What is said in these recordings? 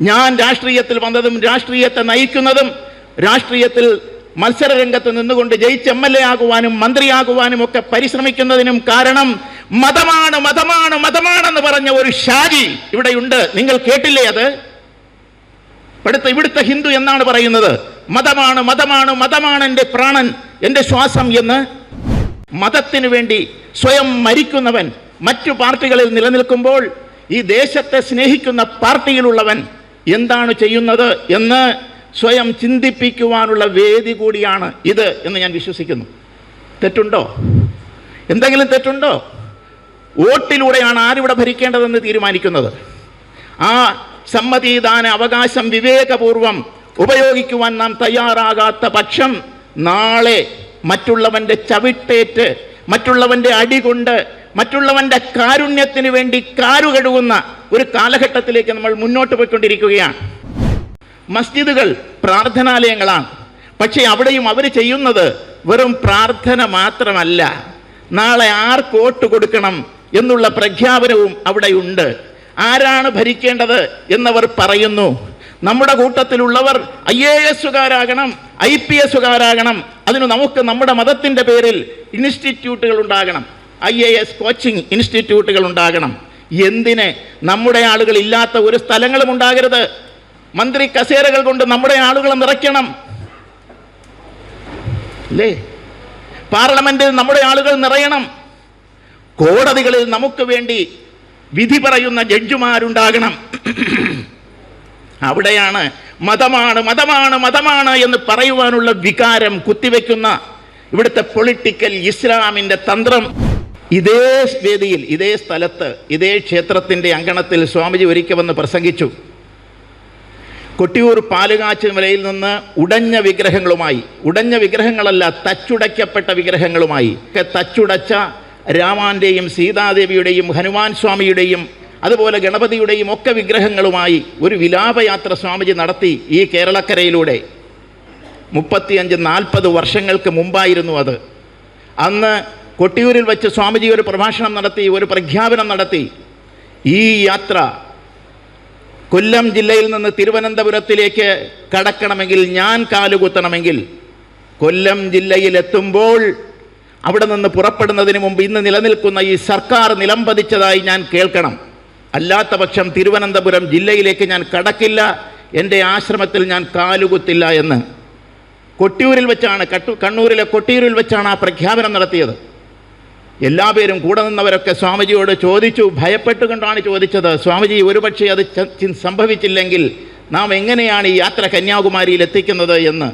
ഞാൻ രാഷ്ട്രീയത്തിൽ വന്നതും രാഷ്ട്രീയത്തെ നയിക്കുന്നതും രാഷ്ട്രീയത്തിൽ മത്സര രംഗത്ത് നിന്നുകൊണ്ട് ജയിച്ച് എം എൽ എ ആകുവാനും മന്ത്രിയാകുവാനും ഒക്കെ പരിശ്രമിക്കുന്നതിനും കാരണം മതമാണ് മതമാണ് മതമാണെന്ന് പറഞ്ഞ ഒരു ഷാജി ഇവിടെയുണ്ട്. നിങ്ങൾ കേട്ടില്ലേ അത്? ഇവിടുത്തെ ഇവിടുത്തെ ഹിന്ദു എന്നാണ് പറയുന്നത്? മതമാണ് മതമാണ് മതമാണ് എന്റെ പ്രാണൻ എന്റെ ശ്വാസം എന്ന്. മതത്തിനു വേണ്ടി സ്വയം മരിക്കുന്നവൻ മറ്റു പാർട്ടികളിൽ നിലനിൽക്കുമ്പോൾ ഈ ദേശത്തെ സ്നേഹിക്കുന്ന പാർട്ടിയിലുള്ളവൻ എന്താണ് ചെയ്യുന്നത് എന്ന് സ്വയം ചിന്തിപ്പിക്കുവാനുള്ള വേദി കൂടിയാണ് ഇത് എന്ന് ഞാൻ വിശ്വസിക്കുന്നു. തെറ്റുണ്ടോ? എന്തെങ്കിലും തെറ്റുണ്ടോ? വോട്ടിലൂടെയാണ് ആരിവിടെ ഭരിക്കേണ്ടതെന്ന് തീരുമാനിക്കുന്നത്? ആ സമ്മതിദാന അവകാശം വിവേകപൂർവം ഉപയോഗിക്കുവാൻ നാം തയ്യാറാകാത്ത പക്ഷം നാളെ മറ്റുള്ളവന്റെ ചവിട്ടേറ്റ് മറ്റുള്ളവന്റെ അടി കൊണ്ട് മറ്റുള്ളവന്റെ കാരുണ്യത്തിന് വേണ്ടി കാരുകഴുകുന്ന ഒരു കാലഘട്ടത്തിലേക്ക് നമ്മൾ മുന്നോട്ട് പോയിക്കൊണ്ടിരിക്കുകയാണ്. മസ്ജിദുകൾ പ്രാർത്ഥനാലയങ്ങളാണ്. പക്ഷേ അവിടെയും അവർ ചെയ്യുന്നത് വെറും പ്രാർത്ഥന മാത്രമല്ല. നാളെ ആർക്ക് വോട്ട് കൊടുക്കണം എന്നുള്ള പ്രഖ്യാപനവും അവിടെയുണ്ട്. ആരാണ് ഭരിക്കേണ്ടത് എന്നവർ പറയുന്നു. നമ്മുടെ കൂട്ടത്തിലുള്ളവർ ഐ എ എസുകാരാകണം ഐ പി എസുകാരാകണം അതിന് നമുക്ക് നമ്മുടെ മതത്തിന്റെ പേരിൽ ഇൻസ്റ്റിറ്റ്യൂട്ടുകൾ ഉണ്ടാകണം. ഐ എ എസ് കോച്ചിങ് ഇൻസ്റ്റിറ്റ്യൂട്ടുകൾ ഉണ്ടാകണം. എന്തിന്? നമ്മുടെ ആളുകൾ ഇല്ലാത്ത ഒരു സ്ഥലങ്ങളും ഉണ്ടാകരുത്. മന്ത്രി കസേരകൾ കൊണ്ട് നമ്മുടെ ആളുകളെ നിറയ്ക്കണം. അല്ലേ പാർലമെന്റിൽ നമ്മുടെ ആളുകൾ നിറയണം. കോടതികളിൽ നമുക്ക് വേണ്ടി വിധി പറയുന്ന ജഡ്ജിമാരുണ്ടാകണം. അവിടെയാണ് മതമാണ് മതമാണ് മതമാണ് എന്ന് പറയുവാനുള്ള വികാരം കുത്തിവെക്കുന്ന ഇവിടുത്തെ പൊളിറ്റിക്കൽ ഇസ്ലാമിന്റെ തന്ത്രം. ഇതേ വേദിയിൽ ഇതേ സ്ഥലത്ത് ഇതേ ക്ഷേത്രത്തിന്റെ അങ്കണത്തിൽ സ്വാമിജി ഒരിക്കൽ പ്രസംഗിച്ചു. കൊട്ടിയൂർ പാലുകാച്ചു മലയിൽ നിന്ന് ഉടഞ്ഞ വിഗ്രഹങ്ങളുമായി ഉടഞ്ഞ വിഗ്രഹങ്ങളല്ല തച്ചുടയ്ക്കപ്പെട്ട വിഗ്രഹങ്ങളുമായി ഒക്കെ തച്ചുടച്ച രാമാന്റെയും സീതാദേവിയുടെയും ഹനുമാൻ സ്വാമിയുടെയും അതുപോലെ ഗണപതിയുടെയും ഒക്കെ വിഗ്രഹങ്ങളുമായി ഒരു വിലാപയാത്ര സ്വാമിജി നടത്തി ഈ കേരളക്കരയിലൂടെ. മുപ്പത്തിയഞ്ച് നാൽപ്പത് വർഷങ്ങൾക്ക് മുമ്പായിരുന്നു അത്. അന്ന് കൊട്ടിയൂരിൽ വെച്ച് സ്വാമിജി ഒരു പ്രഭാഷണം നടത്തി ഒരു പ്രഖ്യാപനം നടത്തി. ഈ യാത്ര കൊല്ലം ജില്ലയിൽ നിന്ന് തിരുവനന്തപുരത്തിലേക്ക് കടക്കണമെങ്കിൽ ഞാൻ കാലുകുത്തണമെങ്കിൽ കൊല്ലം ജില്ലയിലെത്തുമ്പോൾ അവിടെ നിന്ന് പുറപ്പെടുന്നതിന് മുമ്പ് ഇന്ന് നിലനിൽക്കുന്ന ഈ സർക്കാർ നിലംപതിച്ചതായി ഞാൻ കേൾക്കണം. അല്ലാത്ത പക്ഷം തിരുവനന്തപുരം ജില്ലയിലേക്ക് ഞാൻ കടക്കില്ല എന്റെ ആശ്രമത്തിൽ ഞാൻ കാലുകുത്തില്ല എന്ന്. കൊട്ടിയൂരിൽ വെച്ചാണ് കണ്ണൂരിലെ കൊട്ടിയൂരിൽ വെച്ചാണ് ആ പ്രഖ്യാപനം നടത്തിയത്. എല്ലാ പേരും കൂടെ നിന്നവരൊക്കെ സ്വാമിജിയോട് ചോദിച്ചു ഭയപ്പെട്ടുകൊണ്ടാണ് ചോദിച്ചത്. സ്വാമിജി ഒരുപക്ഷെ അത് സംഭവിച്ചില്ലെങ്കിൽ നാം എങ്ങനെയാണ് ഈ യാത്ര കന്യാകുമാരിയിൽ എത്തിക്കുന്നത് എന്ന്?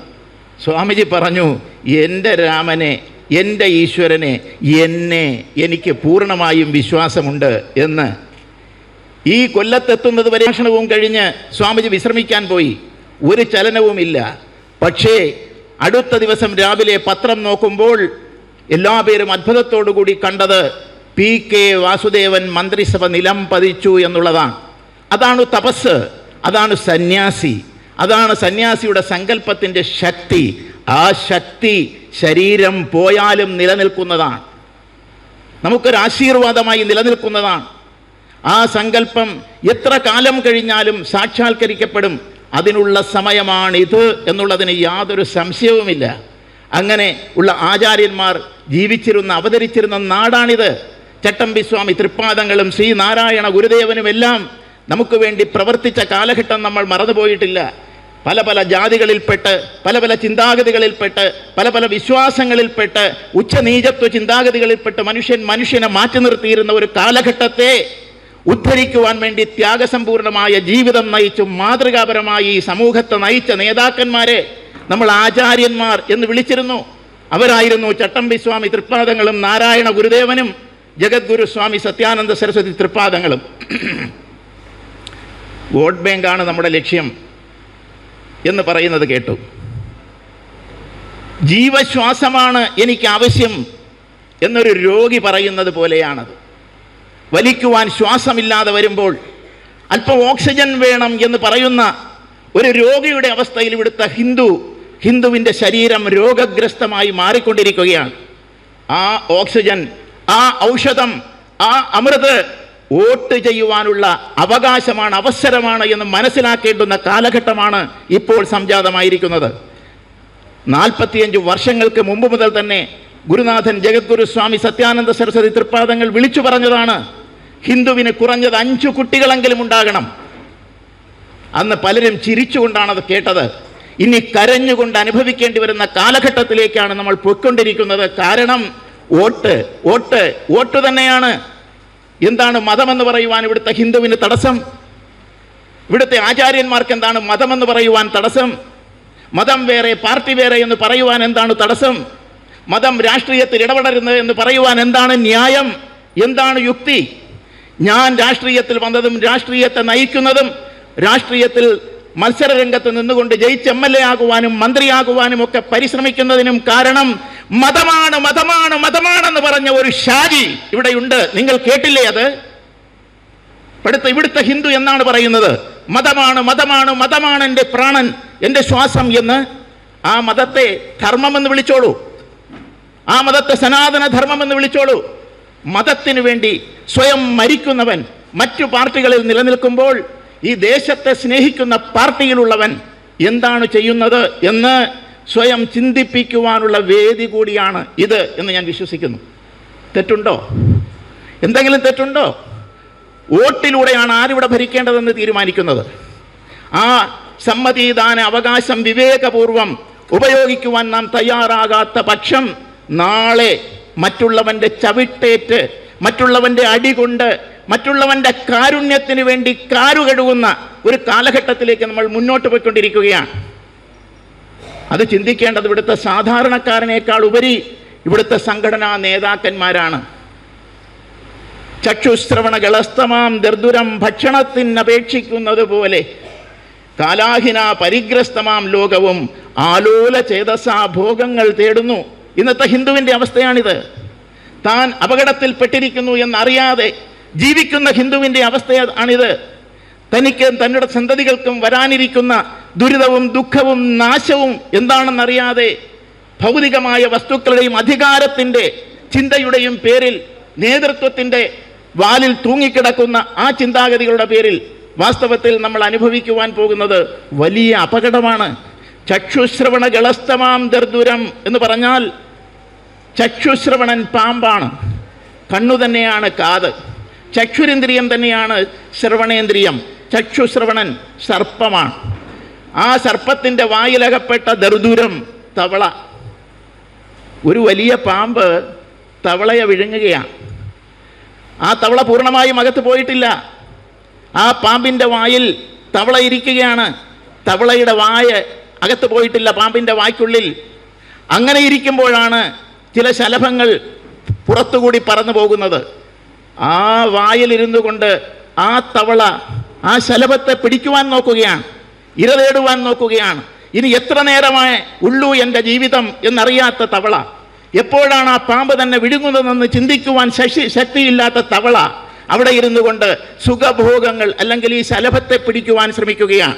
സ്വാമിജി പറഞ്ഞു എന്റെ രാമനെ എന്റെ ഈശ്വരനെ എന്നെ എനിക്ക് പൂർണമായും വിശ്വാസമുണ്ട് എന്ന്. ഈ കൊല്ലത്തെത്തുന്നത് വരെ ഭക്ഷണവും കഴിഞ്ഞ് സ്വാമിജി വിശ്രമിക്കാൻ പോയി. ഒരു ചലനവുമില്ല. പക്ഷേ അടുത്ത ദിവസം രാവിലെ പത്രം നോക്കുമ്പോൾ എല്ലാ പേരും അത്ഭുതത്തോടുകൂടി കണ്ടത് പി കെ വാസുദേവൻ മന്ത്രിസഭ നിലം പതിച്ചു എന്നുള്ളതാണ്. അതാണ് തപസ് അതാണ് സന്യാസി അതാണ് സന്യാസിയുടെ സങ്കല്പത്തിന്റെ ശക്തി. ആ ശക്തി ശരീരം പോയാലും നിലനിൽക്കുന്നതാണ്. നമുക്കൊരു ആശീർവാദമായി നിലനിൽക്കുന്നതാണ്. ആ സങ്കല്പം എത്ര കാലം കഴിഞ്ഞാലും സാക്ഷാത്കരിക്കപ്പെടും. അതിനുള്ള സമയമാണിത് എന്നുള്ളതിന് യാതൊരു സംശയവുമില്ല. അങ്ങനെ ഉള്ള ആചാര്യന്മാർ ജീവിച്ചിരുന്ന അവതരിച്ചിരുന്ന നാടാണിത്. ചട്ടമ്പിസ്വാമി തൃപ്പാദങ്ങളും ശ്രീനാരായണ ഗുരുദേവനും എല്ലാം നമുക്ക് വേണ്ടി പ്രവർത്തിച്ച കാലഘട്ടം നമ്മൾ മറന്നുപോയിട്ടില്ല. പല പല ജാതികളിൽപ്പെട്ട് പല പല ചിന്താഗതികളിൽപ്പെട്ട് പല പല വിശ്വാസങ്ങളിൽപ്പെട്ട് ഉച്ചനീചത്വ ചിന്താഗതികളിൽപ്പെട്ട് മനുഷ്യൻ മനുഷ്യനെ മാറ്റി നിർത്തിയിരുന്ന ഒരു കാലഘട്ടത്തെ ഉദ്ധരിക്കുവാൻ വേണ്ടി ത്യാഗസമ്പൂർണമായ ജീവിതം നയിച്ചു മാതൃകാപരമായി ഈ സമൂഹത്തെ നയിച്ച നേതാക്കന്മാരെ നമ്മൾ ആചാര്യന്മാർ എന്ന് വിളിച്ചിരുന്നു. അവരായിരുന്നു ചട്ടമ്പി സ്വാമി തൃപ്പാദങ്ങളും നാരായണ ഗുരുദേവനും ജഗദ്ഗുരു സ്വാമി സത്യാനന്ദ സരസ്വതി തൃപ്പാദങ്ങളും. വോട്ട് ബാങ്കാണ് നമ്മുടെ ലക്ഷ്യം എന്ന് പറയുന്നത് കേട്ടു. ജീവശ്വാസമാണ് എനിക്ക് ആവശ്യം എന്നൊരു രോഗി പറയുന്നത് പോലെയാണത്. വലിക്കുവാൻ ശ്വാസമില്ലാതെ വരുമ്പോൾ അല്പം ഓക്സിജൻ വേണം എന്ന് പറയുന്ന ഒരു രോഗിയുടെ അവസ്ഥയിൽ ഇവിടുത്തെ ഹിന്ദു ഹിന്ദുവിന്റെ ശരീരം രോഗഗ്രസ്തമായി മാറിക്കൊണ്ടിരിക്കുകയാണ്. ആ ഓക്സിജൻ ആ ഔഷധം ആ അമൃത് വോട്ട് ചെയ്യുവാനുള്ള അവകാശമാണ് അവസരമാണ് എന്ന് മനസ്സിലാക്കേണ്ടുന്ന കാലഘട്ടമാണ് ഇപ്പോൾ സംജാതമായിരിക്കുന്നത്. നാൽപ്പത്തിയഞ്ച് വർഷങ്ങൾക്ക് മുമ്പ് മുതൽ തന്നെ ഗുരുനാഥൻ ജഗദ്ഗുരു സ്വാമി സത്യാനന്ദ സരസ്വതി തൃപ്പാദങ്ങൾ വിളിച്ചു പറഞ്ഞതാണ്. ഹിന്ദുവിന് കുറഞ്ഞത് അഞ്ചു കുട്ടികളെങ്കിലും ഉണ്ടാകണം. അന്ന് പലരും ചിരിച്ചുകൊണ്ടാണ് അത് കേട്ടത്. ഇനി കരഞ്ഞുകൊണ്ട് അനുഭവിക്കേണ്ടി വരുന്ന കാലഘട്ടത്തിലേക്കാണ് നമ്മൾ പോയിക്കൊണ്ടിരിക്കുന്നത്. കാരണം വോട്ട് വോട്ട് വോട്ട് തന്നെയാണ്. എന്താണ് മതമെന്ന് പറയുവാൻ ഇവിടുത്തെ ഹിന്ദുവിന് തടസ്സം? ഇവിടുത്തെ ആചാര്യന്മാർക്ക് എന്താണ് മതമെന്ന് പറയുവാൻ തടസ്സം? മതം വേറെ പാർട്ടി വേറെ എന്ന് പറയുവാൻ എന്താണ് തടസ്സം? മതം രാഷ്ട്രീയത്തിൽ ഇടപെടരുന്നത് എന്ന് പറയുവാൻ എന്താണ് ന്യായം? എന്താണ് യുക്തി? ഞാൻ രാഷ്ട്രീയത്തിൽ വന്നതും രാഷ്ട്രീയത്തെ നയിക്കുന്നതും രാഷ്ട്രീയത്തിൽ മത്സര രംഗത്ത് നിന്നുകൊണ്ട് ജയിച്ച് എം എൽ എ ആകുവാനും മന്ത്രിയാകുവാനും ഒക്കെ പരിശ്രമിക്കുന്നതിനും കാരണം മതമാണ് മതമാണ് മതമാണെന്ന് പറഞ്ഞ ഒരു ഷാജി ഇവിടെയുണ്ട്. നിങ്ങൾ കേട്ടില്ലേ അത്? ഇവിടുത്തെ ഇവിടുത്തെ ഹിന്ദു എന്നാണ് പറയുന്നത്? മതമാണ് മതമാണ് മതമാണ് എന്റെ പ്രാണൻ എന്റെ ശ്വാസം എന്ന്. ആ മതത്തെ ധർമ്മമെന്ന് വിളിച്ചോളൂ. ആ മതത്തെ സനാതന ധർമ്മമെന്ന് വിളിച്ചോളൂ. മതത്തിനു വേണ്ടി സ്വയം മരിക്കുന്നവൻ മറ്റു പാർട്ടികളിൽ നിലനിൽക്കുമ്പോൾ ഈ ദേശത്തെ സ്നേഹിക്കുന്ന പാർട്ടിയിലുള്ളവൻ എന്താണ് ചെയ്യുന്നത് എന്ന് സ്വയം ചിന്തിപ്പിക്കുവാനുള്ള വേദി കൂടിയാണ് ഇത് എന്ന് ഞാൻ വിശ്വസിക്കുന്നു. തെറ്റുണ്ടോ? എന്തെങ്കിലും തെറ്റുണ്ടോ? വോട്ടിലൂടെയാണ് ആരിവിടെ ഭരിക്കേണ്ടതെന്ന് തീരുമാനിക്കുന്നത്? ആ സമ്മതിദാന അവകാശം വിവേകപൂർവം ഉപയോഗിക്കുവാൻ നാം തയ്യാറാകാത്ത പക്ഷം നാളെ മറ്റുള്ളവന്റെ ചവിട്ടേറ്റ് മറ്റുള്ളവന്റെ അടി കൊണ്ട് മറ്റുള്ളവന്റെ കാരുണ്യത്തിന് വേണ്ടി കാരു കഴുകുന്ന ഒരു കാലഘട്ടത്തിലേക്ക് നമ്മൾ മുന്നോട്ട് പോയിക്കൊണ്ടിരിക്കുകയാണ്. അത് ചിന്തിക്കേണ്ടത് ഇവിടുത്തെ സാധാരണക്കാരനേക്കാൾ ഉപരി ഇവിടുത്തെ സംഘടനാ നേതാക്കന്മാരാണ്. ചക്ഷുശ്രവണ ഗളസ്തമാം ദർദുരം ഭക്ഷണത്തിനപേക്ഷിക്കുന്നത് പോലെ കാലാഹിന പരിഗ്രസ്തമാം ലോകവും ആലോല ചേതസാ ഭോഗങ്ങൾ തേടുന്നു. ഇന്നത്തെ ഹിന്ദുവിന്റെ അവസ്ഥയാണിത്. താൻ അപകടത്തിൽപ്പെട്ടിരിക്കുന്നു എന്നറിയാതെ ജീവിക്കുന്ന ഹിന്ദുവിന്റെ അവസ്ഥയാണിത് തനിക്ക് തന്നെ സന്തതികൾക്കും വരാനിരിക്കുന്ന ദുരിതവും ദുഃഖവും നാശവും എന്താണെന്നറിയാതെ ഭൗതികമായ വസ്തുക്കളുടെയും അധികാരത്തിന്റെ ചിന്തയുടെയും പേരിൽ നേതൃത്വത്തിന്റെ വാലിൽ തൂങ്ങിക്കിടക്കുന്ന ആ ചിന്താഗതികളുടെ പേരിൽ വാസ്തവത്തിൽ നമ്മൾ അനുഭവിക്കുവാൻ പോകുന്നത് വലിയ അപകടമാണ്. ചക്ഷുശ്രവണ ഗളസ്തമാം ദർദുരം എന്ന് പറഞ്ഞാൽ ചക്ഷുശ്രവണൻ പാമ്പാണ്. കണ്ണു തന്നെയാണ് കാത്. ചക്ഷുരേന്ദ്രിയം തന്നെയാണ് ശ്രവണേന്ദ്രിയം. ചക്ഷുശ്രവണൻ സർപ്പമാണ്. ആ സർപ്പത്തിന്റെ വായിലകപ്പെട്ട ദർദൂരം തവള. ഒരു വലിയ പാമ്പ് തവളയെ വിഴുങ്ങുകയാണ്. ആ തവള പൂർണമായും അകത്ത് പോയിട്ടില്ല. ആ പാമ്പിന്റെ വായിൽ തവള ഇരിക്കുകയാണ്. തവളയുടെ വായ അകത്ത് പോയിട്ടില്ല പാമ്പിന്റെ വായ്ക്കുള്ളിൽ. അങ്ങനെ ഇരിക്കുമ്പോഴാണ് ചില ശലഭങ്ങൾ പുറത്തുകൂടി പറന്നു പോകുന്നത്. ആ വായിലിരുന്നു കൊണ്ട് ആ തവള ആ ശലഭത്തെ പിടിക്കുവാൻ നോക്കുകയാണ് ഇര തേടുവാൻ നോക്കുകയാണ്. ഇനി എത്ര നേരമായി ഉള്ളൂ എന്റെ ജീവിതം എന്നറിയാത്ത തവള? എപ്പോഴാണ് ആ പാമ്പ് തന്നെ വിഴുങ്ങുന്നതെന്ന് ചിന്തിക്കുവാൻ ശശി ശക്തിയില്ലാത്ത തവള അവിടെ ഇരുന്നു കൊണ്ട് സുഖഭോഗങ്ങൾ അല്ലെങ്കിൽ ഈ ശലഭത്തെ പിടിക്കുവാൻ ശ്രമിക്കുകയാണ്.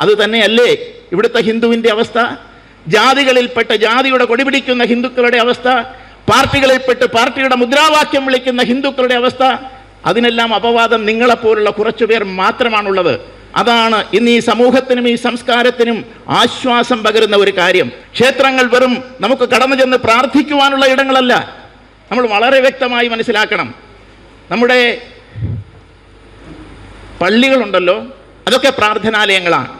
അത് തന്നെയല്ലേ ഇവിടുത്തെ ഹിന്ദുവിന്റെ അവസ്ഥ? ജാതികളിൽപ്പെട്ട ജാതിയുടെ കൊടിപിടിക്കുന്ന ഹിന്ദുക്കളുടെ അവസ്ഥ? പാർട്ടികളിൽപ്പെട്ട് പാർട്ടിയുടെ മുദ്രാവാക്യം വിളിക്കുന്ന ഹിന്ദുക്കളുടെ അവസ്ഥ അതിനെല്ലാം അപവാദം നിങ്ങളെപ്പോലുള്ള കുറച്ചുപേർ മാത്രമാണുള്ളത്. അതാണ് ഇന്ന് ഈ സമൂഹത്തിനും ഈ സംസ്കാരത്തിനും ആശ്വാസം പകരുന്ന ഒരു കാര്യം. ക്ഷേത്രങ്ങൾ വെറും നമുക്ക് കടന്നു ചെന്ന് പ്രാർത്ഥിക്കുവാനുള്ള ഇടങ്ങളല്ല. നമ്മൾ വളരെ വ്യക്തമായി മനസ്സിലാക്കണം. നമ്മുടെ പള്ളികളുണ്ടല്ലോ അതൊക്കെ പ്രാർത്ഥനാലയങ്ങളാണ്.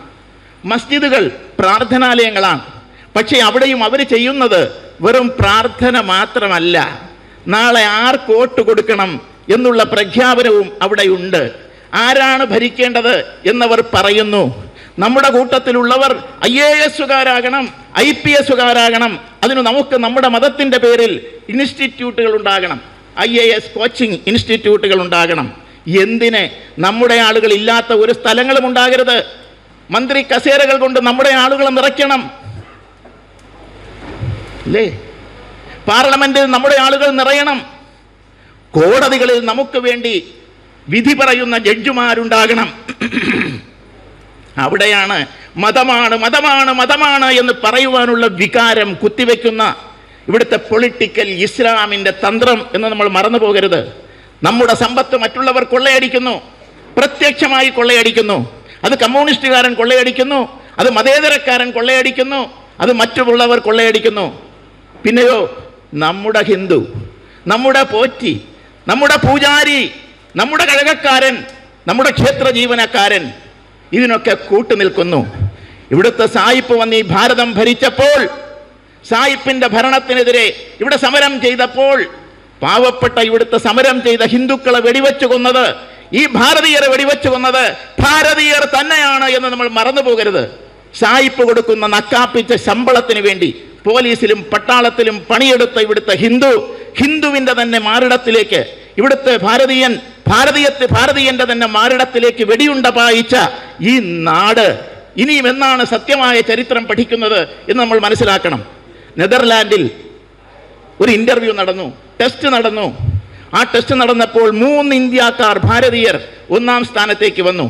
മസ്ജിദുകൾ പ്രാർത്ഥനാലയങ്ങളാണ്. പക്ഷേ അവിടെയും അവർ ചെയ്യുന്നത് വെറും പ്രാർത്ഥന മാത്രമല്ല നാളെ ആർക്ക് വോട്ട് കൊടുക്കണം എന്നുള്ള പ്രഖ്യാപനവും അവിടെയുണ്ട്. ആരാണ് ഭരിക്കേണ്ടത് എന്നവർ പറയുന്നു. നമ്മുടെ കൂട്ടത്തിലുള്ളവർ ഐ എ എസുകാരാകണം ഐ പി എസുകാരാകണം അതിന് നമുക്ക് നമ്മുടെ മതത്തിന്റെ പേരിൽ ഇൻസ്റ്റിറ്റ്യൂട്ടുകൾ ഉണ്ടാകണം. ഐ എ എസ് കോച്ചിങ് ഇൻസ്റ്റിറ്റ്യൂട്ടുകൾ ഉണ്ടാകണം. എന്തിനെ? നമ്മുടെ ആളുകൾ ഇല്ലാത്ത ഒരു സ്ഥലങ്ങളും ഉണ്ടാകരുത്. മന്ത്രി കസേരകൾ കൊണ്ട് നമ്മുടെ ആളുകളെ നിറയ്ക്കണം. അല്ലേ പാർലമെന്റിൽ നമ്മുടെ ആളുകൾ നിറയണം. കോടതികളിൽ നമുക്ക് വേണ്ടി വിധി പറയുന്ന ജഡ്ജിമാരുണ്ടാകണം. അവിടെയാണ് മതമാണ് മതമാണ് മതമാണ് എന്ന് പറയുവാനുള്ള വികാരം കുത്തിവെക്കുന്ന ഇവിടുത്തെ പൊളിറ്റിക്കൽ ഇസ്ലാമിന്റെ തന്ത്രം എന്ന് നമ്മൾ മറന്നു പോകരുത്. നമ്മുടെ സമ്പത്ത് മറ്റുള്ളവർ കൊള്ളയടിക്കുന്നു. പ്രത്യക്ഷമായി കൊള്ളയടിക്കുന്നു. അത് കമ്മ്യൂണിസ്റ്റുകാരൻ കൊള്ളയടിക്കുന്നു. അത് മതേതരക്കാരൻ കൊള്ളയടിക്കുന്നു. അത് മറ്റുള്ളവർ കൊള്ളയടിക്കുന്നു. പിന്നെയോ നമ്മുടെ ഹിന്ദു നമ്മുടെ പോറ്റി നമ്മുടെ പൂജാരി നമ്മുടെ കഴകക്കാരൻ നമ്മുടെ ക്ഷേത്ര ജീവനക്കാരൻ ഇതിനൊക്കെ കൂട്ടുനിൽക്കുന്നു ഇവിടുത്തെ സായിപ്പ് വന്ന് ഈ ഭാരതം ഭരിച്ചപ്പോൾ സായിപ്പിന്റെ ഭരണത്തിനെതിരെ ഇവിടെ സമരം ചെയ്തപ്പോൾ പാവപ്പെട്ട ഇവിടുത്തെ സമരം ചെയ്ത ഹിന്ദുക്കളെ വെടിവെച്ചു കൊന്നത് ഈ ഭാരതീയരെ വെടിവെച്ചു കൊന്നത് ഭാരതീയർ തന്നെയാണ് എന്ന് നമ്മൾ മറന്നു പോകരുത് സായിപ്പ് കൊടുക്കുന്ന നക്കാപ്പിച്ച ശമ്പളത്തിന് വേണ്ടി പോലീസിലും പട്ടാളത്തിലും പണിയെടുത്ത ഇവിടുത്തെ ഹിന്ദു ഹിന്ദുവിന്റെ തന്നെ മാറിടത്തിലേക്ക് ഇവിടുത്തെ ഭാരതീയൻ ഭാരതീയത്തെ ഭാരതീയന്റെ തന്നെ മാറിടത്തിലേക്ക് വെടിയുണ്ട പായിച്ച ഈ നാട് ഇനിയും എന്നാണ് സത്യമായ ചരിത്രം പഠിക്കുന്നത് എന്ന് നമ്മൾ മനസ്സിലാക്കണം. നെതർലാൻഡിൽ ഒരു ഇന്റർവ്യൂ നടന്നു ടെസ്റ്റ് നടന്നു. ആ ടെസ്റ്റ് നടന്നപ്പോൾ മൂന്ന് ഇന്ത്യക്കാർ ഭാരതീയർ ഒന്നാം സ്ഥാനത്തേക്ക് വന്നു.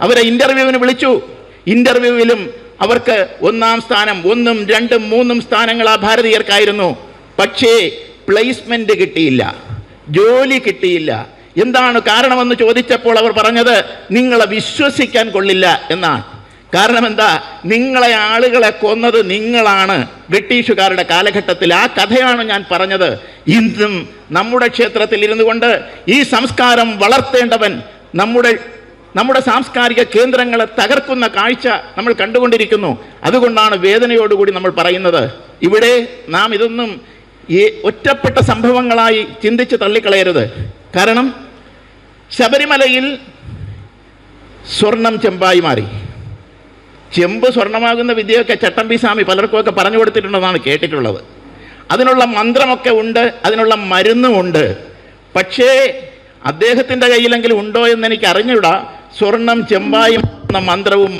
അവരെ ഇന്റർവ്യൂവിന് വിളിച്ചു. ഇന്റർവ്യൂവിലും അവർക്ക് ഒന്നാം സ്ഥാനം ഒന്നും രണ്ടും മൂന്നും സ്ഥാനങ്ങൾ ആ ഭാരതീയർക്കായിരുന്നു. പക്ഷേ പ്ലേസ്മെന്റ് കിട്ടിയില്ല. ജോലി കിട്ടിയില്ല. എന്താണ് കാരണമെന്ന് ചോദിച്ചപ്പോൾ അവർ പറഞ്ഞത് നിങ്ങളെ വിശ്വസിക്കാൻ കൊള്ളില്ല എന്നാണ്. കാരണം എന്താ നിങ്ങളെ ആളുകളെ കൊന്നത് നിങ്ങളാണ്. ബ്രിട്ടീഷുകാരുടെ കാലഘട്ടത്തിൽ ആ കഥയാണ് ഞാൻ പറഞ്ഞത്. ഇന്നും നമ്മുടെ ക്ഷേത്രത്തിൽ ഇരുന്നു കൊണ്ട് ഈ സംസ്കാരം വളർത്തേണ്ടവൻ നമ്മുടെ നമ്മുടെ സാംസ്കാരിക കേന്ദ്രങ്ങളെ തകർക്കുന്ന കാഴ്ച നമ്മൾ കണ്ടുകൊണ്ടിരിക്കുന്നു. അതുകൊണ്ടാണ് വേദനയോടുകൂടി നമ്മൾ പറയുന്നത്. ഇവിടെ നാം ഇതൊന്നും ഈ ഒറ്റപ്പെട്ട സംഭവങ്ങളായി ചിന്തിച്ച് തള്ളിക്കളയരുത്. കാരണം ശബരിമലയിൽ സ്വർണം ചെമ്പായി മാറി. ചെമ്പ് സ്വർണമാകുന്ന വിദ്യയൊക്കെ ചട്ടമ്പി സ്വാമി പലർക്കുമൊക്കെ പറഞ്ഞു കൊടുത്തിട്ടുണ്ടെന്നാണ് കേട്ടിട്ടുള്ളത്. അതിനുള്ള മന്ത്രമൊക്കെ ഉണ്ട് അതിനുള്ള മരുന്നുമുണ്ട് പക്ഷേ അദ്ദേഹത്തിന്റെ കയ്യിലെങ്കിലും ഉണ്ടോ എന്ന് എനിക്ക് അറിഞ്ഞൂടാ സ്വർണം ചെമ്പായി എന്ന മന്ത്രവും.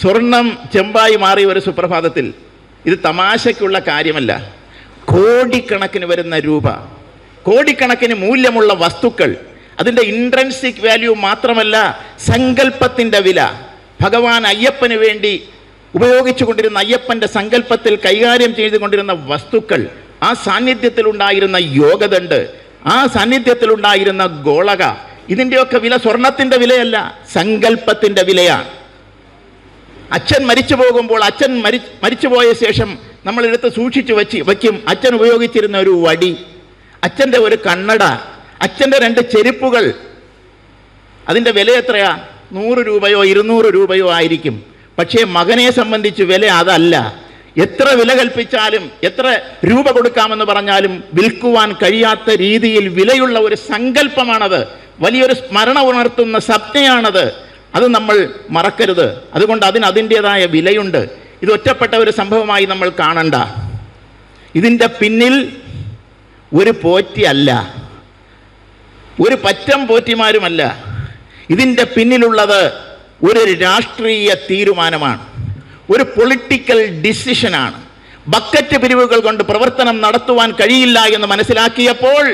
സ്വർണം ചെമ്പായി മാറിയ ഒരു സുപ്രഭാതത്തിൽ ഇത് തമാശയ്ക്കുള്ള കാര്യമല്ല. കോടിക്കണക്കിന് വരുന്ന രൂപ കോടിക്കണക്കിന് മൂല്യമുള്ള വസ്തുക്കൾ അതിന്റെ ഇൻട്രൻസിക് വാല്യൂ മാത്രമല്ല സങ്കല്പത്തിന്റെ വില. ഭഗവാൻ അയ്യപ്പന് വേണ്ടി ഉപയോഗിച്ചു അയ്യപ്പന്റെ സങ്കല്പത്തിൽ കൈകാര്യം ചെയ്തുകൊണ്ടിരുന്ന വസ്തുക്കൾ ആ സാന്നിധ്യത്തിലുണ്ടായിരുന്ന യോഗദണ്ട് ആ സാന്നിധ്യത്തിലുണ്ടായിരുന്ന ഗോളക ഇതിന്റെയൊക്കെ വില സ്വർണത്തിന്റെ വിലയല്ല സങ്കല്പത്തിന്റെ വിലയാണ്. അച്ഛൻ മരിച്ചു പോകുമ്പോൾ അച്ഛൻ മരി മരിച്ചുപോയ ശേഷം നമ്മളെടുത്ത് സൂക്ഷിച്ചു വച്ച് വയ്ക്കും അച്ഛൻ ഉപയോഗിച്ചിരുന്ന ഒരു വടി അച്ഛന്റെ ഒരു കണ്ണട അച്ഛന്റെ രണ്ട് ചെരുപ്പുകൾ. അതിന്റെ വില എത്രയാ? നൂറ് രൂപയോ ഇരുന്നൂറ് രൂപയോ ആയിരിക്കും. പക്ഷേ മകനെ സംബന്ധിച്ച് വില അതല്ല. എത്ര വില കൽപ്പിച്ചാലും എത്ര രൂപ കൊടുക്കാമെന്ന് പറഞ്ഞാലും വിൽക്കുവാൻ കഴിയാത്ത രീതിയിൽ വിലയുള്ള ഒരു സങ്കല്പമാണത്. വലിയൊരു സ്മരണ ഉണർത്തുന്ന സപ്നയാണത്. അത് നമ്മൾ മറക്കരുത്. അതുകൊണ്ട് അതിന് അതിന്റെതായ വിലയുണ്ട്. ഇത് ഒറ്റപ്പെട്ട ഒരു സംഭവമായി നമ്മൾ കാണണ്ട. ഇതിന്റെ പിന്നിൽ ഒരു പോറ്റിയല്ല ഒരു പറ്റം പോറ്റിമാരുമല്ല. ഇതിന്റെ പിന്നിലുള്ളത് ഒരു രാഷ്ട്രീയ തീരുമാനമാണ്. ഒരു പൊളിറ്റിക്കൽ ഡിസിഷനാണ് ബക്കറ്റ് പിരിവുകൾ കൊണ്ട് പ്രവർത്തനം നടത്തുവാൻ കഴിയില്ല എന്ന് മനസ്സിലാക്കിയപ്പോൾ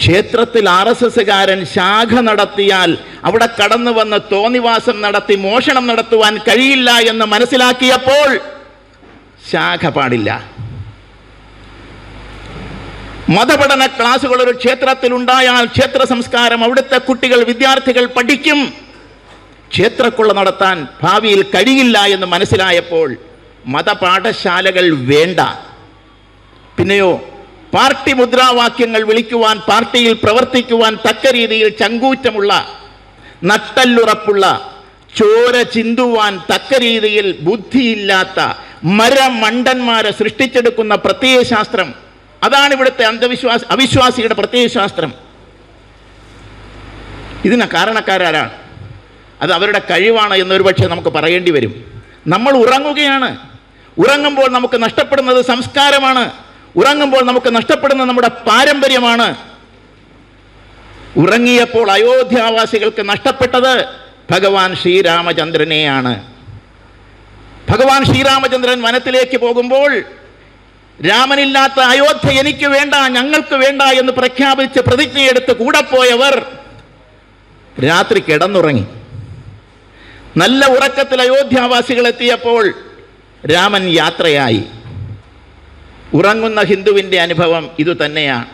ക്ഷേത്രത്തിൽ ആർ എസ് എസ്സുകാരൻ ശാഖ നടത്തിയാൽ അവിടെ കടന്നു വന്ന് തോന്നിവാസം നടത്തി മോഷണം നടത്തുവാൻ കഴിയില്ല എന്ന് മനസ്സിലാക്കിയപ്പോൾ ശാഖ പാടില്ല. മതപഠന ക്ലാസുകൾ ഒരു ക്ഷേത്രത്തിൽ ഉണ്ടായാൽ ക്ഷേത്ര സംസ്കാരം അവിടുത്തെ കുട്ടികൾ വിദ്യാർത്ഥികൾ പഠിക്കും. ക്ഷേത്രക്കൊള്ള നടത്താൻ ഭാവിയിൽ കഴിയില്ല എന്ന് മനസ്സിലായപ്പോൾ മതപാഠശാലകൾ വേണ്ട. പിന്നെയോ പാർട്ടി മുദ്രാവാക്യങ്ങൾ വിളിക്കുവാൻ പാർട്ടിയിൽ പ്രവർത്തിക്കുവാൻ തക്ക രീതിയിൽ ചങ്കൂറ്റമുള്ള നട്ടല്ലുറപ്പുള്ള ചോര ചിന്തുവാൻ തക്ക രീതിയിൽ ബുദ്ധിയില്ലാത്ത മരമണ്ടന്മാരെ സൃഷ്ടിച്ചെടുക്കുന്ന പ്രത്യയശാസ്ത്രം അതാണ് ഇവിടുത്തെ അന്ധവിശ്വാസ അവിശ്വാസിയുടെ പ്രത്യയശാസ്ത്രം ഇതിന് കാരണക്കാരാരാണ്? അത് അവരുടെ കഴിവാണ് എന്നൊരു പക്ഷേ നമുക്ക് പറയേണ്ടി വരും. നമ്മൾ ഉറങ്ങുകയാണ്. ഉറങ്ങുമ്പോൾ നമുക്ക് നഷ്ടപ്പെടുന്നത് സംസ്കാരമാണ്. ഉറങ്ങുമ്പോൾ നമുക്ക് നഷ്ടപ്പെടുന്നത് നമ്മുടെ പാരമ്പര്യമാണ്. ഉറങ്ങിയപ്പോൾ അയോധ്യാവാസികൾക്ക് നഷ്ടപ്പെട്ടത് ഭഗവാൻ ശ്രീരാമചന്ദ്രനെയാണ്. ഭഗവാൻ ശ്രീരാമചന്ദ്രൻ വനത്തിലേക്ക് പോകുമ്പോൾ രാമനില്ലാത്ത അയോധ്യ എനിക്ക് വേണ്ട ഞങ്ങൾക്ക് വേണ്ട എന്ന് പ്രഖ്യാപിച്ച് പ്രതിജ്ഞയെടുത്ത് കൂടെ പോയവർ രാത്രി കിടന്നുറങ്ങി. നല്ല ഉറക്കത്തിൽ അയോധ്യാവാസികൾ എത്തിയപ്പോൾ രാമൻ യാത്രയായി. ഉറങ്ങുന്ന ഹിന്ദുവിന്റെ അനുഭവം ഇതുതന്നെയാണ്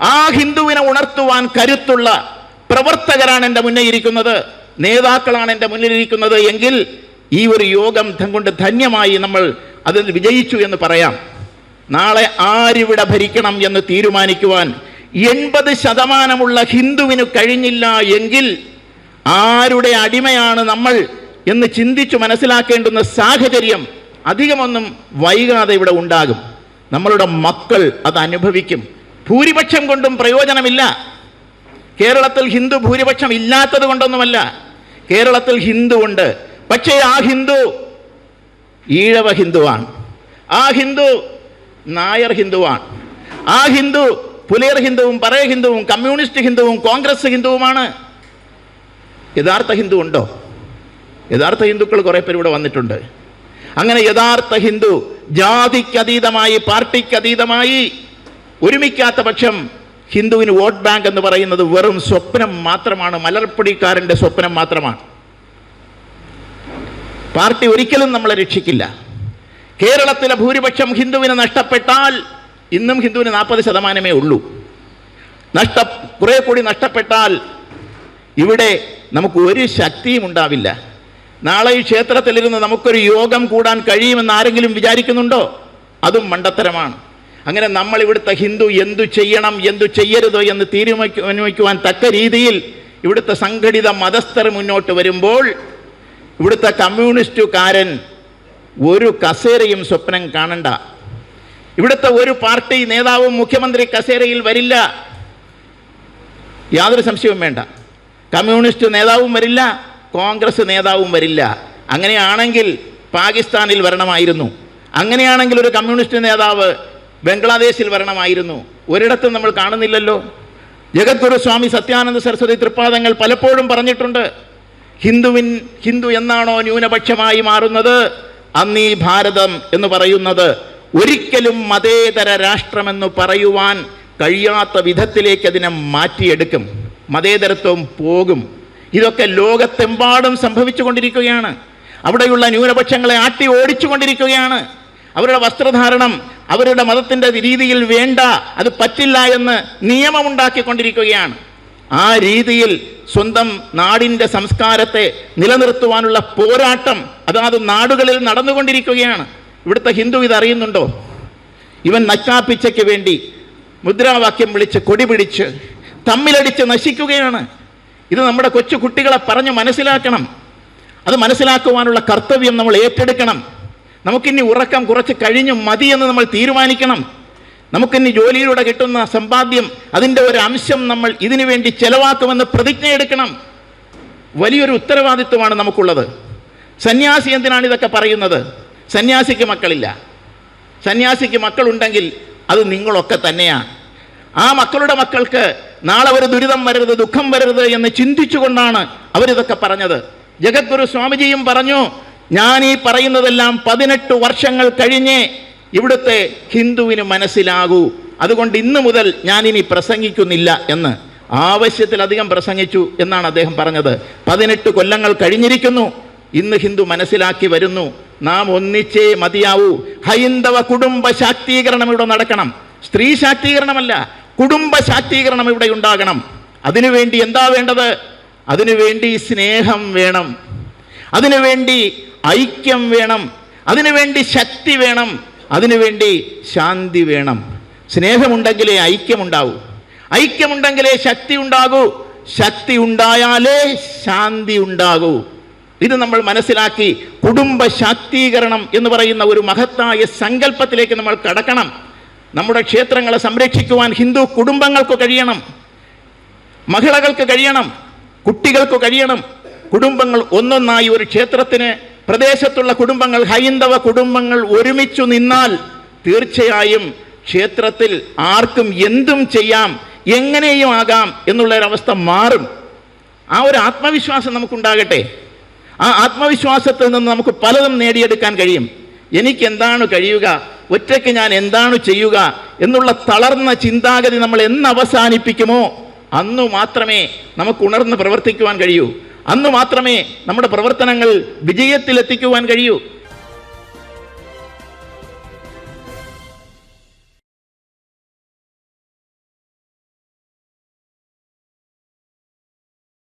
ആ ഹിന്ദുവിനെ ഉണർത്തുവാൻ കരുത്തുള്ള പ്രവർത്തകരാണ് എന്റെ മുന്നേ ഇരിക്കുന്നത്. നേതാക്കളാണ് എന്റെ മുന്നിലിരിക്കുന്നത് എങ്കിൽ ഈ ഒരു യോഗം കൊണ്ട് ധന്യമായി നമ്മൾ അതിൽ വിജയിച്ചു എന്ന് പറയാം. നാളെ ആരിവിടെ ഭരിക്കണം എന്ന് തീരുമാനിക്കുവാൻ എൺപത് ശതമാനമുള്ള ഹിന്ദുവിന് കഴിഞ്ഞില്ല എങ്കിൽ ആരുടെ അടിമയാണ് നമ്മൾ എന്ന് ചിന്തിച്ചു മനസ്സിലാക്കേണ്ടുന്ന സാഹചര്യം അധികമൊന്നും വൈകാതെ ഇവിടെ ഉണ്ടാകും. നമ്മളുടെ മക്കൾ അത് അനുഭവിക്കും. ഭൂരിപക്ഷം കൊണ്ടും പ്രയോജനമില്ല. കേരളത്തിൽ ഹിന്ദു ഭൂരിപക്ഷം ഇല്ലാത്തത് കൊണ്ടൊന്നുമല്ല. കേരളത്തിൽ ഹിന്ദു ഉണ്ട്. പക്ഷേ ആ ഹിന്ദു ഈഴവ ഹിന്ദുവാണ്. ആ ഹിന്ദു നായർ ഹിന്ദുവാണ്. ആ ഹിന്ദു പുലയർ ഹിന്ദുവും പറയ ഹിന്ദുവും കമ്മ്യൂണിസ്റ്റ് ഹിന്ദുവും കോൺഗ്രസ് ഹിന്ദുവുമാണ്. യഥാർത്ഥ ഹിന്ദു ഉണ്ടോ? യഥാർത്ഥ ഹിന്ദുക്കൾ കുറേ പേര് ഇവിടെ വന്നിട്ടുണ്ട്. അങ്ങനെ യഥാർത്ഥ ഹിന്ദു ജാതിക്കതീതമായി പാർട്ടിക്കതീതമായി ഒരുമിക്കാത്ത പക്ഷം ഹിന്ദുവിന് വോട്ട് ബാങ്ക് എന്ന് പറയുന്നത് വെറും സ്വപ്നം മാത്രമാണ് മലർപ്പൊടിക്കാരന്റെ സ്വപ്നം മാത്രമാണ്. പാർട്ടി ഒരിക്കലും നമ്മളെ രക്ഷിക്കില്ല. കേരളത്തിലെ ഭൂരിപക്ഷം ഹിന്ദുവിന് നഷ്ടപ്പെട്ടാൽ ഇന്നും ഹിന്ദുവിന് നാൽപ്പത് ശതമാനമേ ഉള്ളൂ. നഷ്ട കുറെ കൂടി നഷ്ടപ്പെട്ടാൽ ഇവിടെ നമുക്ക് ഒരു ശക്തിയും ഉണ്ടാവില്ല. നാളെ ഈ ക്ഷേത്രത്തിലിരുന്ന് നമുക്കൊരു യോഗം കൂടാൻ കഴിയുമെന്ന് ആരെങ്കിലും വിചാരിക്കുന്നുണ്ടോ? അതും മണ്ടത്തരമാണ്. അങ്ങനെ നമ്മൾ ഇവിടുത്തെ ഹിന്ദു എന്തു ചെയ്യണം എന്തു ചെയ്യരുതോ എന്ന് തീരുമാനിക്കുവാൻ തക്ക രീതിയിൽ ഇവിടുത്തെ സംഘടിത മതസ്ഥർ മുന്നോട്ട് വരുമ്പോൾ ഇവിടുത്തെ കമ്മ്യൂണിസ്റ്റുകാരൻ ഒരു കസേരയും സ്വപ്നം കാണണ്ട. ഇവിടുത്തെ ഒരു പാർട്ടി നേതാവും മുഖ്യമന്ത്രി കസേരയിൽ വരില്ല. യാതൊരു സംശയവും വേണ്ട. കമ്മ്യൂണിസ്റ്റ് നേതാവും വരില്ല. കോൺഗ്രസ് നേതാവും വരില്ല. അങ്ങനെയാണെങ്കിൽ പാകിസ്ഥാനിൽ വരണമായിരുന്നു. അങ്ങനെയാണെങ്കിൽ ഒരു കമ്മ്യൂണിസ്റ്റ് നേതാവ് ബംഗ്ലാദേശിൽ വരണമായിരുന്നു. ഒരിടത്തും നമ്മൾ കാണുന്നില്ലല്ലോ. ജഗദ്ഗുരു സ്വാമി സത്യാനന്ദ സരസ്വതി തൃപ്പാദങ്ങൾ പലപ്പോഴും പറഞ്ഞിട്ടുണ്ട്. ഹിന്ദുവിൻ ഹിന്ദു എന്നാണോ ന്യൂനപക്ഷമായി മാറുന്നത്? അന്നീ ഭാരതം എന്ന് പറയുന്നത് ഒരിക്കലും മതേതര രാഷ്ട്രമെന്ന് പറയുവാൻ കഴിയാത്ത വിധത്തിലേക്ക് അതിനെ മാറ്റിയെടുക്കും. മതേതരത്വം പോകും. ഇതൊക്കെ ലോകത്തെമ്പാടും സംഭവിച്ചുകൊണ്ടിരിക്കുകയാണ്. അവിടെയുള്ള ന്യൂനപക്ഷങ്ങളെ ആട്ടി ഓടിച്ചുകൊണ്ടിരിക്കുകയാണ്. അവരുടെ വസ്ത്രധാരണം അവരുടെ മതത്തിന്റെ രീതിയിൽ വേണ്ട അത് പറ്റില്ല എന്ന് നിയമമുണ്ടാക്കിക്കൊണ്ടിരിക്കുകയാണ്. ആ രീതിയിൽ സ്വന്തം നാടിന്റെ സംസ്കാരത്തെ നിലനിർത്തുവാനുള്ള പോരാട്ടം അതാത് നാടുകളിൽ നടന്നുകൊണ്ടിരിക്കുകയാണ്. ഇവിടുത്തെ ഹിന്ദു ഇതറിയുന്നുണ്ടോ ഇവൻ നക്കാപ്പിച്ചയ്ക്ക് വേണ്ടി മുദ്രാവാക്യം വിളിച്ച് കൊടി പിടിച്ച് തമ്മിലടിച്ച് നശിക്കുകയാണ്. ഇത് നമ്മുടെ കൊച്ചു കുട്ടികളെ പറഞ്ഞ് മനസ്സിലാക്കണം. അത് മനസ്സിലാക്കുവാനുള്ള കർത്തവ്യം നമ്മൾ ഏറ്റെടുക്കണം. നമുക്കിനി ഉറക്കം കുറച്ച് കഴിഞ്ഞ് എന്ന് നമ്മൾ തീരുമാനിക്കണം. നമുക്കിനി ജോലിയിലൂടെ കിട്ടുന്ന സമ്പാദ്യം അതിന്റെ ഒരു അംശം നമ്മൾ ഇതിനു വേണ്ടി ചെലവാക്കുമെന്ന് പ്രതിജ്ഞയെടുക്കണം വലിയൊരു ഉത്തരവാദിത്വമാണ് നമുക്കുള്ളത്. സന്യാസി എന്തിനാണ് ഇതൊക്കെ പറയുന്നത്? സന്യാസിക്ക് മക്കളില്ല. സന്യാസിക്ക് മക്കളുണ്ടെങ്കിൽ അത് നിങ്ങളൊക്കെ തന്നെയാണ് ആ മക്കളുടെ മക്കൾക്ക് നാളെ ഒരു ദുരിതം വരരുത് ദുഃഖം വരരുത് എന്ന് ചിന്തിച്ചുകൊണ്ടാണ് അവരിതൊക്കെ പറഞ്ഞത്. ജഗദ്ഗുരു സ്വാമിജിയും പറഞ്ഞു ഞാൻ ഈ പറയുന്നതെല്ലാം പതിനെട്ട് വർഷങ്ങൾ കഴിഞ്ഞേ ഇവിടുത്തെ ഹിന്ദുവിന് മനസ്സിലാകൂ. അതുകൊണ്ട് ഇന്നു മുതൽ ഞാൻ ഇനി പ്രസംഗിക്കുന്നില്ല എന്ന്. ആവശ്യത്തിലധികം പ്രസംഗിച്ചു എന്നാണ് അദ്ദേഹം പറഞ്ഞത്. പതിനെട്ട് കൊല്ലങ്ങൾ കഴിഞ്ഞിരിക്കുന്നു. ഇന്ന് ഹിന്ദു മനസ്സിലാക്കി വരുന്നു. നാം ഒന്നിച്ചേ മതിയാവൂ. ഹൈന്ദവ കുടുംബ ശാക്തീകരണം ഇവിടെ നടക്കണം. സ്ത്രീ ശാക്തീകരണമല്ല കുടുംബ ശാക്തീകരണം ഇവിടെ ഉണ്ടാകണം. അതിനുവേണ്ടി എന്താ വേണ്ടത്? അതിനുവേണ്ടി സ്നേഹം വേണം. അതിനുവേണ്ടി ഐക്യം വേണം. അതിനുവേണ്ടി ശക്തി വേണം. അതിനുവേണ്ടി ശാന്തി വേണം. സ്നേഹമുണ്ടെങ്കിലേ ഐക്യമുണ്ടാവൂ. ഐക്യമുണ്ടെങ്കിലേ ശക്തി ഉണ്ടാകൂ. ശക്തി ഉണ്ടായാലേ ശാന്തി ഉണ്ടാകൂ. ഇത് നമ്മൾ മനസ്സിലാക്കി കുടുംബ ശാക്തീകരണം എന്ന് പറയുന്ന ഒരു മഹത്തായ സങ്കല്പത്തിലേക്ക് നമ്മൾ കടക്കണം. നമ്മുടെ ക്ഷേത്രങ്ങളെ സംരക്ഷിക്കുവാൻ ഹിന്ദു കുടുംബങ്ങൾക്ക് കഴിയണം. മഹിളകൾക്ക് കഴിയണം. കുട്ടികൾക്ക് കഴിയണം. കുടുംബങ്ങൾ ഒന്നൊന്നായി ഒരു ക്ഷേത്രത്തിന് പ്രദേശത്തുള്ള കുടുംബങ്ങൾ ഹൈന്ദവ കുടുംബങ്ങൾ ഒരുമിച്ചു നിന്നാൽ തീർച്ചയായും ക്ഷേത്രത്തിൽ ആർക്കും എന്തും ചെയ്യാം എങ്ങനെയും ആകാം എന്നുള്ളൊരവസ്ഥ മാറും. ആ ഒരു ആത്മവിശ്വാസം നമുക്കുണ്ടാകട്ടെ. ആ ആത്മവിശ്വാസത്തിൽ നിന്ന് നമുക്ക് പലതും നേടിയെടുക്കാൻ കഴിയും. എനിക്ക് എന്താണ് കഴിയുക? ഒറ്റയ്ക്ക് ഞാൻ എന്താണ് ചെയ്യുക? എന്നുള്ള തളർന്ന ചിന്താഗതി നമ്മൾ എന്ന് അവസാനിപ്പിക്കുമോ? അന്നു മാത്രമേ നമുക്ക് ഉണർന്ന് പ്രവർത്തിക്കുവാൻ കഴിയൂ. അന്ന് മാത്രമേ നമ്മുടെ പ്രവർത്തനങ്ങൾ വിജയത്തിലെത്തിക്കുവാൻ കഴിയൂ.